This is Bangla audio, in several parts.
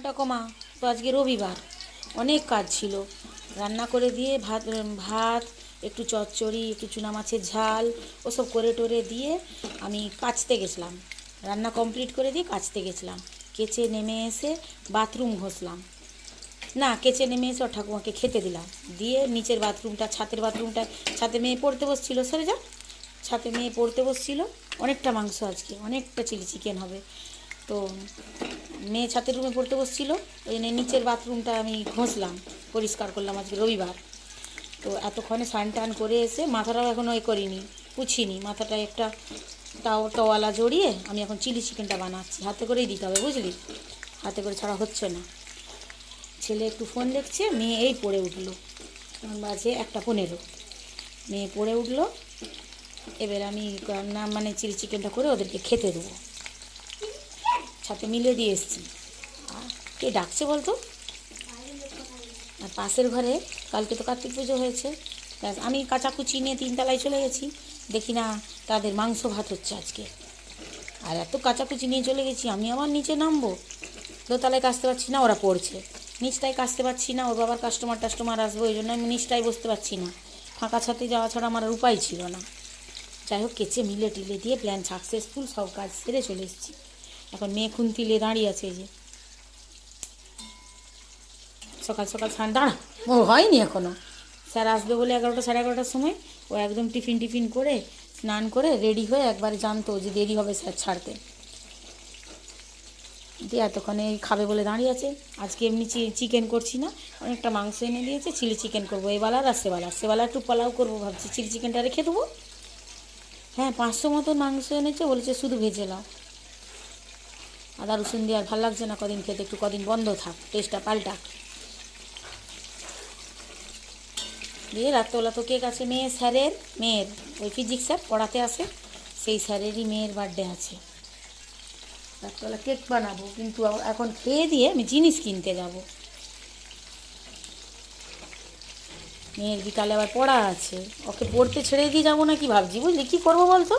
ঘুমটা কমা, তো আজকে রবিবার। অনেক কাজ ছিল। রান্না করে দিয়ে ভাত ভাত, একটু চচ্চড়ি, একটু চুনা মাছের ঝাল, ওসব করে টোরে দিয়ে আমি কাচতে গেছিলাম। রান্না কমপ্লিট করে দিয়ে কাচতে গেছিলাম। কেচে নেমে এসে বাথরুম ঘষলাম। না, কেচে নেমে এসে ঠাকুমাকে খেতে দিলাম। দিয়ে নিচের বাথরুমটা ছাতের বাথরুমটা ছাতে মেয়ে পড়তে বসছিল, সরে যা। ছাতে মেয়ে পড়তে বসছিল। অনেকটা মাংস আজকে, অনেকটা চিলি চিকেন হবে। তো মেয়ে ছাতের রুমে পড়তে বসছিল, ওই জন্য নিচের বাথরুমটা আমি ঘষলাম, পরিষ্কার করলাম আজকে রবিবার। তো এতক্ষণে স্নান টান করে এসে মাথাটাও এখনও এ করিনি, পুছিনি। মাথাটা একটা তাও টওয়ালা জড়িয়ে আমি এখন চিলি চিকেনটা বানাচ্ছি। হাতে করেই দিতে হবে, বুঝলি? হাতে করে ছাড়া হচ্ছে না। ছেলে একটু ফোন দেখছে, মেয়ে এই পড়ে উঠল। এখন বাজে একটা পনেরো। মেয়ে পড়ে উঠল, এবার আমি মানে চিলি চিকেনটা করে ওদেরকে খেতে দেবো। সাথে মিলে দিয়ে এসছি। আর কে ডাকছে বলতো? আর পাশের ঘরে কালকে তো কার্তিক পুজো হয়েছে। ব্যাস, আমি কাচাকুচি নিয়ে তিনতলায় চলে গেছি। দেখি না তাদের মাংস ভাত হচ্ছে আজকে। আর এত কাচাকুচি নিয়ে চলে গেছি, আমি আবার নিচে নামবো? দোতলায় কাচতে পারছি না, ওরা পড়ছে। নিচটায় কাচতে পারছি না, ওর বাবার কাস্টমার টাস্টমার আসবে, ওই জন্য আমি নিচটায় বসতে পারছি না। ফাঁকা ছাতে যাওয়া ছাড়া আমার উপায় ছিল না। যাই হোক, কেচে মিলে টিলে দিয়ে প্ল্যান সাকসেসফুল সব কাজ সেরে চলে এসেছি। এখন মেয়ে খুন্তিলে দাঁড়িয়ে আছে এই যে। সকাল সকাল স্নান দাঁড়া। ও হয়নি এখনও স্যার আসবে বলে এগারোটা সাড়ে এগারোটার সময়। ও একদম টিফিন টিফিন করে স্নান করে রেডি হয়ে একবারে জানতো যে দেরি হবে স্যার ছাড়তে। দিয়ে এতক্ষণে খাবে বলে দাঁড়িয়ে আছে। আজকে এমনি চিকেন করছি না। অনেকটা মাংস এনে দিয়েছে চিলি চিকেন করব। এবেলার আর সেবেলার সেবেলা একটু পোলাও করব ভাবছি। চিলি চিকেনটা রেখে দেবো? হ্যাঁ পাঁচশো মতন মাংস এনেছে বলেছে শুধু ভেজে নাও। আদা, রসুন দিয়ে আর ভালো লাগছে না, কদিন খেতে, একটু কদিন বন্ধ থাক টেস্টটা পাল্টা। দিয়ে রাত্রেবেলা তো কেক আছে মেয়ে স্যারের, মেয়ের, ওই ফিজিক্স স্যার পড়াতে আসে সেই স্যারেরই মেয়ের বার্থডে আছে। রাত্রেবেলা কেক বানাবো, কিন্তু এখন খেয়ে দিয়ে আমি জিনিস কিনতে যাব। মেয়ের বিকালে আবার পড়া আছে, ওকে পড়তে ছেড়ে দিয়ে যাব না কি ভাবছি, বুঝলি? কী করব বলতো?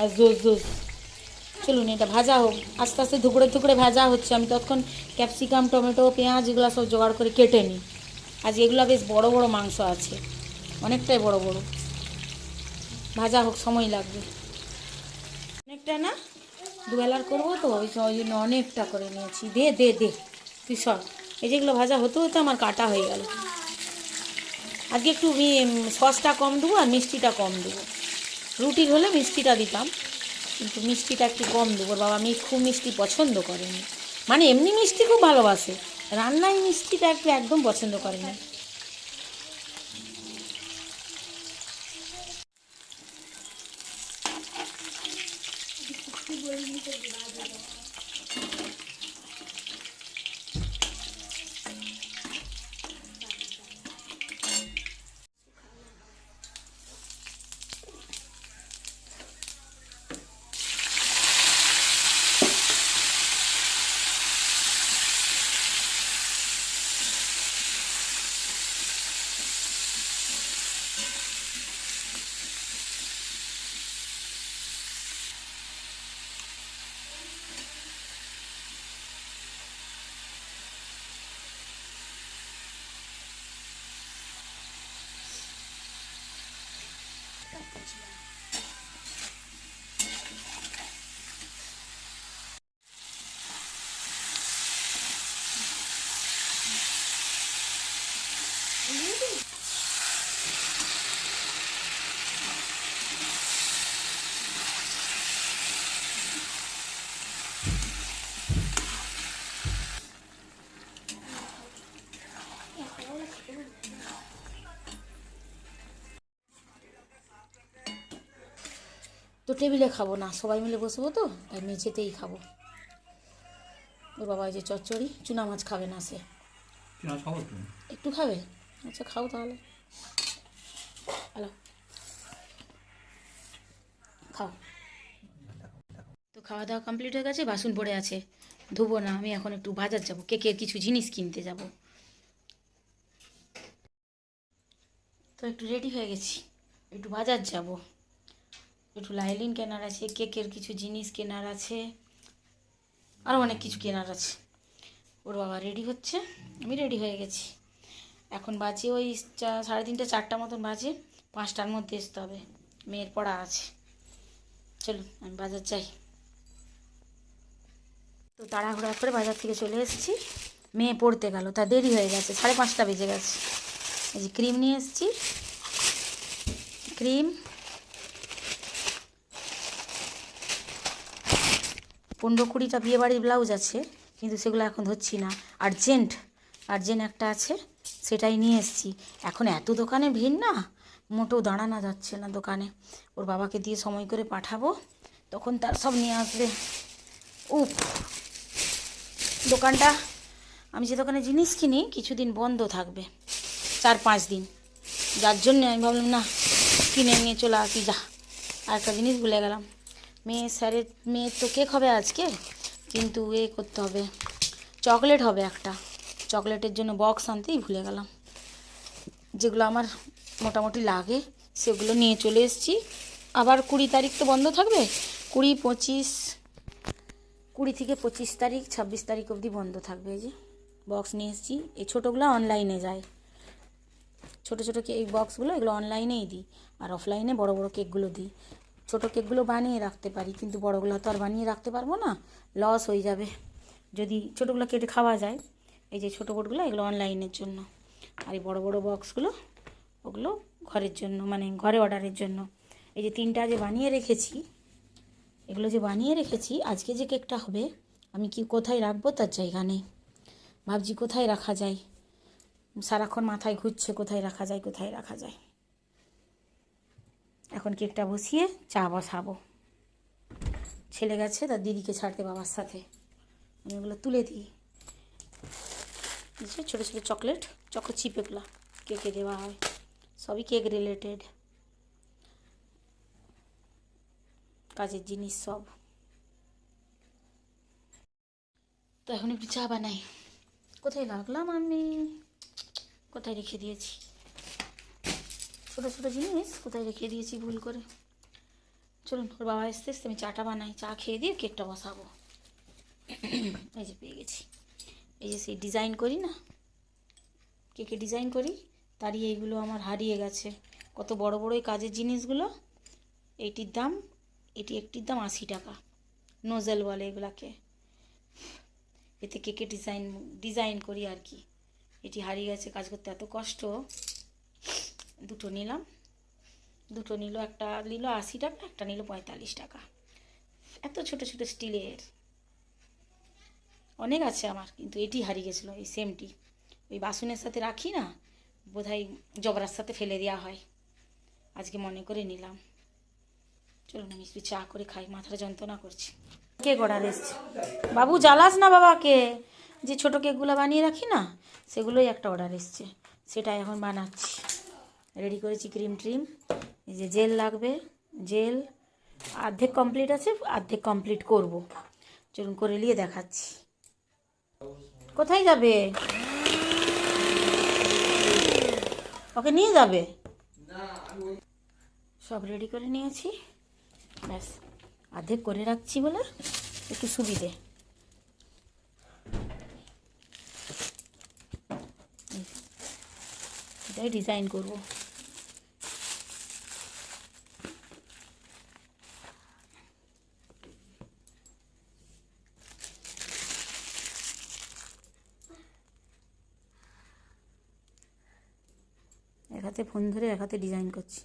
আর জোস জোস চলুন, এটা ভাজা হোক। আস্তে আস্তে ধুকড়ে ধুকড়ে ভাজা হচ্ছে। আমি তখন ক্যাপসিকাম, টমেটো, পেঁয়াজ এগুলো সব জোগাড় করে কেটে নিই। আজ এগুলো বেশ বড় বড় মাংস আছে। অনেকটাই বড় বড়। ভাজা হোক, সময় লাগবে। অনেকটা না? দুবেলার করব তো, ওই ওই জন্য অনেকটা করে নিয়েছি। দে দে দে। তুই সব এই যেগুলো ভাজা হতে হতে আমার কাটা হয়ে গেল। আজকে একটু সসটা কম দেবো আর মিষ্টিটা কম দেবো। রুটির হলে মিষ্টিটা দিতাম। কিন্তু মিষ্টিটা একটু কম দেবো বাবা মেয়ে খুব মিষ্টি পছন্দ করেনি। মানে এমনি মিষ্টি খুব ভালোবাসে। রান্নায় মিষ্টিটা একটু একদম পছন্দ করেনি তো টেবিলে খাব না সবাই মিলে বসবো তো তাই মেঝেতেই খাব। ওর বাবা ওই যে চচ্চড়ি চুনা মাছ খাবে না সে। একটু? খাবে? আচ্ছা খাও তাহলে। হ্যালো। খাও। তো খাওয়া দাওয়া কমপ্লিট হয়ে গেছে বাসন পড়ে আছে। ধুবো না আমি এখন একটু বাজার যাব কেকের কিছু জিনিস কিনতে যাব। তো একটু রেডি হয়ে গেছি একটু বাজার যাব। একটু লাইলিন কেনার আছে, কেকের কিছু জিনিস কেনার আছে আরও অনেক কিছু কেনার আছে। ওর বাবা রেডি হচ্ছে, আমি রেডি হয়ে গেছি। এখন বাজে ওই চা- সাড়ে তিনটে, চারটা মতন বাজে, পাঁচটার মধ্যে আসতে হবে। মেয়ের পড়া আছে। চলুন আমি বাজার যাই। তো তাড়াহুড়া করে বাজার থেকে চলে এসেছি। মেয়ে পড়তে গেল, তা দেরি হয়ে গেছে, সাড়ে পাঁচটা বেজে গেছে। এই যে ক্রিম নিয়ে এসেছি। ক্রিম পনেরো কুড়িটা বিয়েবাড়ির ব্লাউজ আছে, কিন্তু সেগুলো এখন ধরছি না। আর্জেন্ট আর্জেন্ট একটা আছে, সেটাই নিয়ে এসেছি। এখন এত দোকানে ভিড় না, মোটেও দাঁড়ানো যাচ্ছে না দোকানে। ওর বাবাকে দিয়ে সময় করে পাঠাবো, তখন তার সব নিয়ে আসবে। উফ! দোকানটা, আমি যে দোকানে জিনিস কিনি, কিছুদিন বন্ধ থাকবে, চার পাঁচ দিন। যার জন্য আমি ভাবলাম, না, কিনে নিয়ে চলে আসি, যা। আর একটা জিনিস ভুলে গেলাম। মেয়ে স্যারের মেয়ের তো কেক হবে আজকে, কিন্তু এ করতে হবে। চকলেট হবে একটা। চকলেটের জন্য বক্স আনতেই ভুলে গেলাম। যেগুলো আমার মোটামুটি লাগে, সেগুলো নিয়ে চলে এসেছি। আবার কুড়ি তারিখ তো বন্ধ থাকবে। কুড়ি পঁচিশ, কুড়ি থেকে পঁচিশ তারিখ, ছাব্বিশ তারিখ অবধি বন্ধ থাকবে যে। বক্স নিয়ে এসেছি। এই ছোটোগুলো অনলাইনে যায়। ছোটো ছোটো কেক বক্সগুলো এগুলো অনলাইনেই দিই। আর অফলাইনে বড় বড় কেকগুলো দিই। ছোটো কেকগুলো বানিয়ে রাখতে পারি, কিন্তু বড়গুলো তো আর বানিয়ে রাখতে পারব না লস হয়ে যাবে। যদি ছোটোগুলো কেটে খাওয়া যায়, এই যে ছোটো বোর্ডগুলো এগুলো অনলাইনের জন্য। আর এই বড়ো বড়ো বক্সগুলো ওগুলো ঘরের জন্য মানে ঘরে অর্ডারের জন্য। এই যে তিনটা যে বানিয়ে রেখেছি, এগুলো যে বানিয়ে রেখেছি, আজকে যে কেকটা হবে, আমি কি কোথায় রাখব তার জায়গা নেই। ভাবছি কোথায় রাখা যায়? সারাক্ষণ মাথায় ঘুরছে, কোথায় রাখা যায়, কোথায় রাখা যায়। এখন কেকটা বসিয়ে চা বসাবো। ছেলে গেছে তার দিদিকে ছাড়তে বাবার সাথে। আমি ওগুলো তুলে দিই। ছোটো ছোটো চকলেট চকো চিপ এগুলো কেকে দেওয়া হয়। সবই কেক রিলেটেড কাজের জিনিস সব। তো এখন একটু চা বানাই। কোথায় রাখলাম আমি? কোথায় রেখে দিয়েছি? ছোটো ছোটো জিনিস, কোথায় রেখে দিয়েছি ভুল করে? চলুন, ওর বাবা আসতে আসতে আমি চাটা বানাই। চা খেয়ে দিয়ে কেকটা বসাবো। এই যে পেয়ে গেছি। এই যে সেই ডিজাইন করি না? কেকে ডিজাইন করি, তারই এইগুলো আমার হারিয়ে গেছে। কত বড় বড় এই কাজের জিনিসগুলো, এইটির দাম, এটি একটির দাম আশি টাকা। নোজেল বলে এগুলাকে। এতে কেকে ডিজাইন ডিজাইন করি আর কি। এটি হারিয়ে গেছে, কাজ করতে এত কষ্ট। দুটো নিলাম। দুটো নিল, একটা নিল আশি টাকা, একটা নিল পঁয়তাল্লিশ টাকা। এত ছোট ছোট স্টিলের। অনেক আছে আমার, কিন্তু এটি হারিয়ে গেছিল, এই সেমটি। ওই বাসনের সাথে রাখি না, বোধহয় জবরার সাথে ফেলে দেওয়া হয়। আজকে মনে করে নিলাম। চলুন, আমি একটু চা করে খাই, মাথাটা যন্ত্রণা করছি। কেক অর্ডার এসছে? বাবু, জ্বালাস না বাবাকে। যে ছোটো কেকগুলো বানিয়ে রাখি না, সেগুলোই একটা অর্ডার এসছে। সেটাই এখন বানাচ্ছি। রেডি করেছি ক্রিম ট্রিম। এই যে জেল লাগবে, জেল। অর্ধেক কমপ্লিট আছে, অর্ধেক কমপ্লিট করব। চলুন করে নিয়ে দেখাচ্ছি। কোথায় যাবে? ওকে নিয়ে যাবে? সব রেডি করে নিয়েছি। ব্যাস, অর্ধেক করে রাখছি বলে একটু সুবিধে। এটাই ডিজাইন করব। হাতে ফোন ধরে এক হাতে ডিজাইন করছি।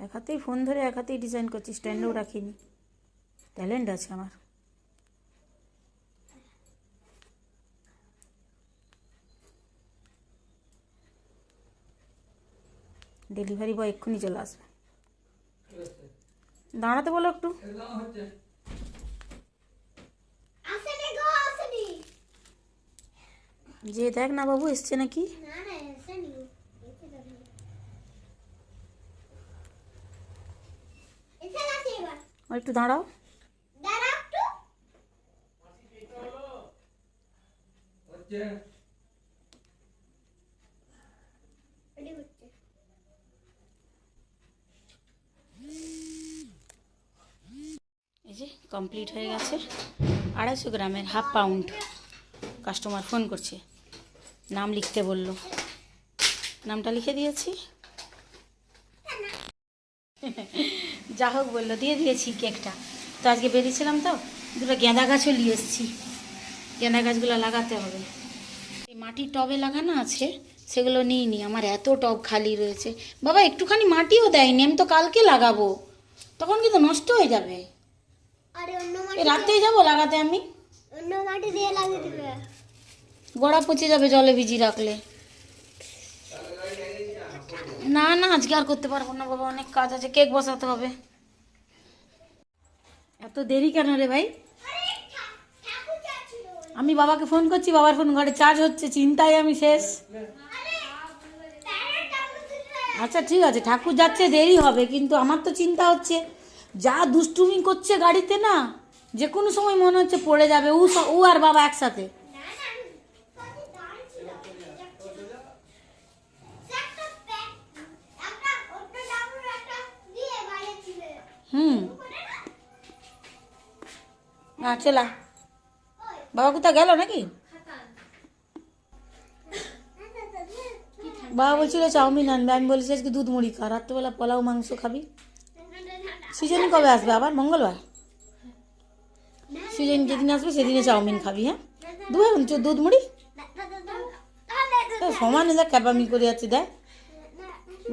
এক হাতেই ফোন ধরে এক হাতেই ডিজাইন করছি স্ট্যান্ডেও রাখিনি। ট্যালেন্ট আছে আমার। ডেলিভারি বয় এক্ষুনি চলে আসবে। দাঁড়াতে বলো একটু। যে দেখ না বাবু এসছে নাকি? একটু দাঁড়াও। এই যে কমপ্লিট হয়ে গেছে। আড়াইশো গ্রামের হাফ পাউন্ড কাস্টমার ফোন করছে। নাম লিখতে বলল। নামটা লিখে দিয়েছি। যা হোক বলল দিয়ে দিয়েছি কেকটা। তো আজকে বেরিয়েছিলাম তো দুটো গেঁদা গাছও নিয়ে এসেছি। গেঁদা গাছগুলো লাগাতে হবে। এই মাটির টবে লাগানো আছে সেগুলো নিইনি। আমার এত টব খালি রয়েছে। বাবা একটুখানি মাটিও দেয়নি আমি তো কালকে লাগাবো। তখন কিন্তু নষ্ট হয়ে যাবে। আরে অন্য মাটি রাত্রেই যাব লাগাতে আমি। অন্য মাটি দিয়ে লাগিয়ে দিবে। গোড়া পচে যাবে জলে ভিজিয়ে রাখলে। না না, আজকে আর করতে পারব না বাবা, অনেক কাজ আছে, কেক বসাতে হবে। এত দেরি কেন রে ভাই? আমি বাবাকে ফোন করছি, বাবার ফোন ঘরে চার্জ হচ্ছে, চিন্তায় আমি শেষ। আচ্ছা ঠিক আছে, ঠাকুর যাচ্ছে, দেরি হবে, কিন্তু আমার তো চিন্তা হচ্ছে, যা দুষ্টুমি করছে গাড়িতে না যে কোনো সময় মনে হচ্ছে পড়ে যাবে, ও ও আর বাবা একসাথে না না আমি দাঁড়িয়েছিল একটা প্যাক একটা ওটা ডাবল একটা দিয়ে বাইরে ছিল হুম করে না না চলা। বাবা কোথাও গেল নাকি? বাবা বলছিল চাউমিন আনবে। আমি বলেছি আজকে দুধ মুড়ি খা। রাত্রেবেলা পোলাও, মাংস খাবি। সিজনে কবে আসবে আবার? মঙ্গলবার? সিজন যেদিন আসবে সেদিনে চাউমিন খাবি হ্যাঁ? দু দুধ মুড়ি? সমানে দেখ ক্যাপামি করে যাচ্ছে, দেখ।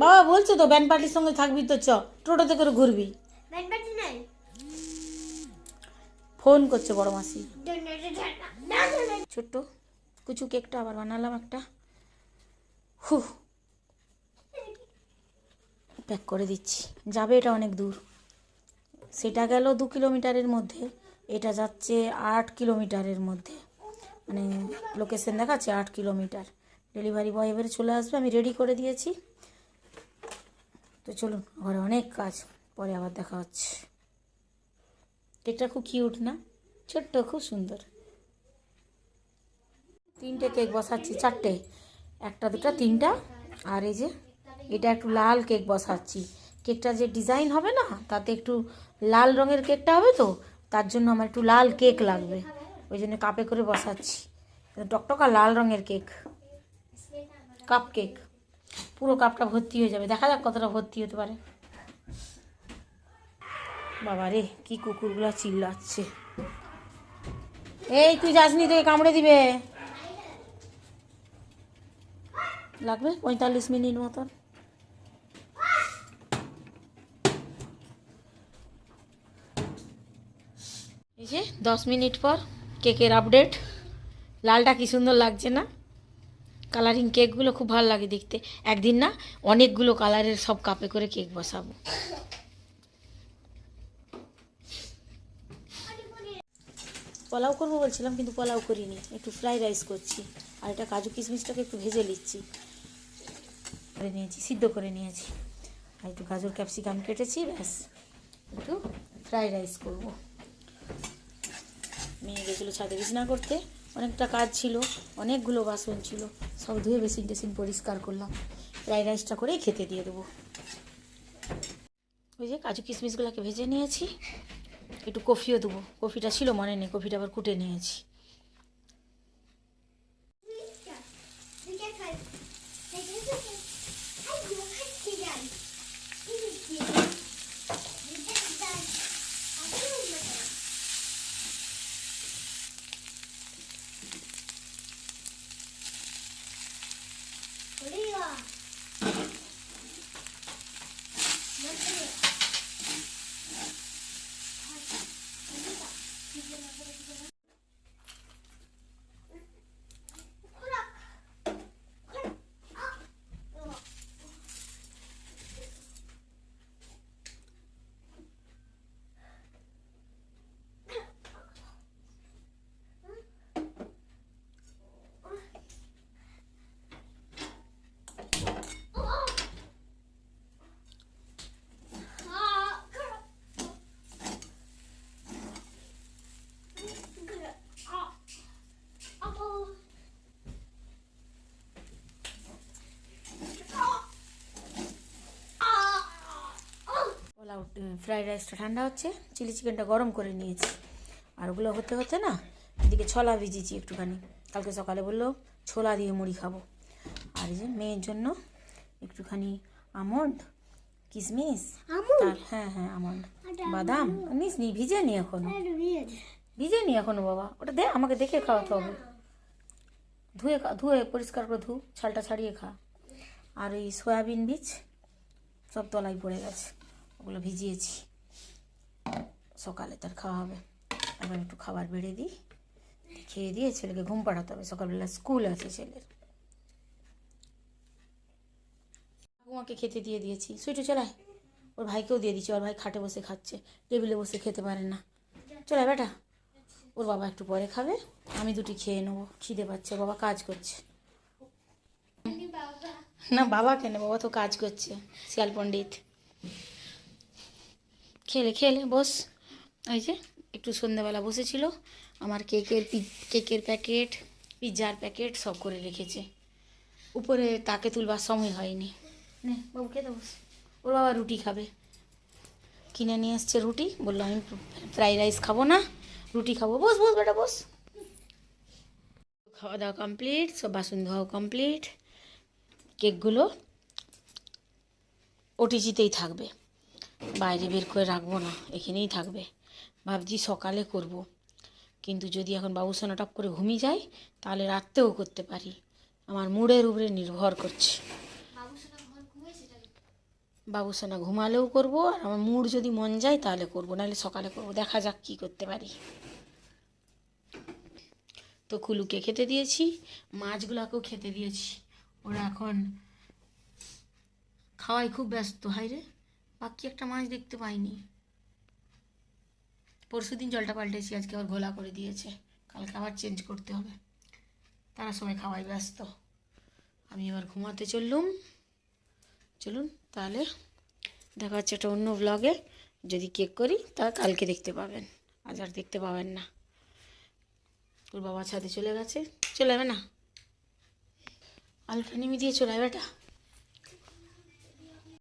বাবা বলছে তো, ব্যান্ড পার্টির সঙ্গে থাকবি তো, চ। টোটোতে করে ঘুরবি। ফোন করছে বড় মাসি। ছোট্ট, কুচু কেকটা আবার বানালাম একটা। হু। প্যাক করে দিচ্ছি। যাবে এটা অনেক দূর। সেটা গেল দু কিলোমিটারের মধ্যে। এটা যাচ্ছে আট কিলোমিটারের মধ্যে। মানে লোকেশন দেখাচ্ছে আট কিলোমিটার। ডেলিভারি বয় এবারে চলে আসবে, আমি রেডি করে দিয়েছি। তো চলুন, ঘরে অনেক কাজ, পরে আবার দেখা হচ্ছে। কেকটা খুব কিউট না? ছোট্ট, খুব সুন্দর। তিনটে কেক বসাচ্ছি, চারটে। একটা, দুটো, তিনটা। আর এই যে, এটা একটু লাল কেক বসাচ্ছি। কেকটা যে ডিজাইন হবে না, তাতে একটু লাল রঙের কেকটা হবে তো, তার জন্য আমার একটু লাল কেক লাগবে। ওই জন্য কাপে করে বসাচ্ছি। টকটকা লাল রঙের কেক। Cup cake. পুরো কাপটা ভর্তি হয়ে যাবে। দেখা যাক কতটা ভর্তি হতে পারে। বাবা রে কি কুকুরগুলো চিল্লাচ্ছে। এই, তুই যাসনি তোকে কামড়ে দিবে। লাগবে পঁয়তাল্লিশ মিনিট মতন। এই যে, দশ মিনিট পর কেকের আপডেট। লালটা কি সুন্দর লাগছে না? কালারিং কেকগুলো খুব ভালো লাগে দেখতে। একদিন না, অনেকগুলো কালারের সব কাপে করে কেক বসাবো। পোলাও করব বলছিলাম, কিন্তু পোলাও করিনি। একটু ফ্রাইড রাইস করছি। আর এটা কাজু কিশমিশটাকে একটু ভেজে নিচ্ছি। করে নিয়েছি, সিদ্ধ করে নিয়েছি। আর একটু গাজর ক্যাপসিকাম কেটেছি, ব্যাস। একটু ফ্রাইড রাইস করব। মেয়ে গেছিল ছাদে বিছনা করতে। অনেকটা কাজ ছিল, অনেকগুলো বাসন ছিল। সব ধুয়ে বেসিন টেসিন পরিষ্কার করলাম। ফ্রাইড রাইসটা করেই খেতে দিয়ে দেবো। ওই যে কাজু কিশমিশগুলোকে ভেজে নিয়েছি। একটু কফিও দেবো। কফিটা ছিল মনে নেই কফিটা আবার কুটে নিয়েছি। ফ্রাইড রাইসটা ঠান্ডা হচ্ছে চিলি চিকেনটা গরম করে নিয়েছি। আর ওগুলো হতে হতে না এদিকে ছোলা ভিজিয়েছি একটুখানি। কালকে সকালে বলল ছোলা দিয়ে মুড়ি খাব। আর এই যে মেয়ের জন্য একটুখানি আমন্ড কিশমিশ হ্যাঁ হ্যাঁ আমন্ড। বাদাম। নিস নি ভিজে নি এখনও। ভিজে নি এখনও বাবা। ওটা দে আমাকে দেখে খাওয়াতে হবে। ধুয়ে খা ধুয়ে পরিষ্কার করে ধু ছালটা ছাড়িয়ে খা। আর ওই সয়াবিন বীজ সব তলায় পড়ে গেছে। ওগুলো ভিজিয়েছি। সকালে তার খাওয়া হবে। এবার একটু খাবার বেড়ে দিই। খেয়ে দিয়ে ছেলেকে ঘুম পাড়াতে হবে। সকালবেলা স্কুল আছে ছেলের। ঠাকুমাকে খেতে দিয়ে দিয়েছি। সুইটু চলায় ওর ভাইকেও দিয়ে দিচ্ছি। ওর ভাই খাটে বসে খাচ্ছে। টেবিলে বসে খেতে পারে না। চলে বেটা। ওর বাবা একটু পরে খাবে। আমি দুটি খেয়ে নেব। খিদে পাচ্ছে। বাবা কাজ করছে। না, বাবা কেন? বাবা তো কাজ করছে। শিয়াল পণ্ডিত। খেলে খেলে, বস। এই যে, একটু সন্ধ্যাবেলা বসেছিল। আমার কেকের কেকের প্যাকেট, পিৎজার প্যাকেট সব করে রেখেছে। উপরে তাকে তুলবার সময় হয়নি। নে, বাবু খেতে বস। ওর বাবা রুটি খাবে। কিনে নিয়ে এসছে রুটি। বলল, আমি ফ্রাইড রাইস খাব না, রুটি খাব। বস বস, বেটা, বস। খাওয়া দাওয়া কমপ্লিট, সব বাসন ধোয়াও কমপ্লিট। কেকগুলো ওটিজিতেই থাকবে। বাইরে বের করে রাখব না এখানেই থাকবে। ভাবছি সকালে করব। কিন্তু যদি এখন বাবুসোনা টপ করে ঘুমিয়ে যায় তাহলে রাত্রেও করতে পারি। আমার মুডের উপরে নির্ভর করছে। বাবুসোনা ঘুমালেও করব আর আমার মুড যদি মন যায় তাহলে করব। নাহলে সকালে করব। দেখা যাক কী করতে পারি। তো কুলুকে খেতে দিয়েছি মাছগুলোকেও খেতে দিয়েছি। ওরা এখন খাওয়াই খুব ব্যস্ত হাই রে। বাকি একটা মাছ দেখতে পাইনি। পরশু দিন জলটা পাল্টেছি, আজকে আবার ঘোলা করে দিয়েছে। কালকে আবার চেঞ্জ করতে হবে। তারা সবাই খাওয়াই ব্যস্ত। আমি এবার ঘুমাতে চললুম। চলুন তাহলে দেখা হচ্ছে একটা অন্য ব্লগে যদি কেক করি, তা কালকে দেখতে পাবেন। আজ আর দেখতে পাবেন না। তোর বাবা ছাদে চলে গেছে। চলে যাবে না? আলুটা নিমে দিয়ে চলে যাবে বেটা।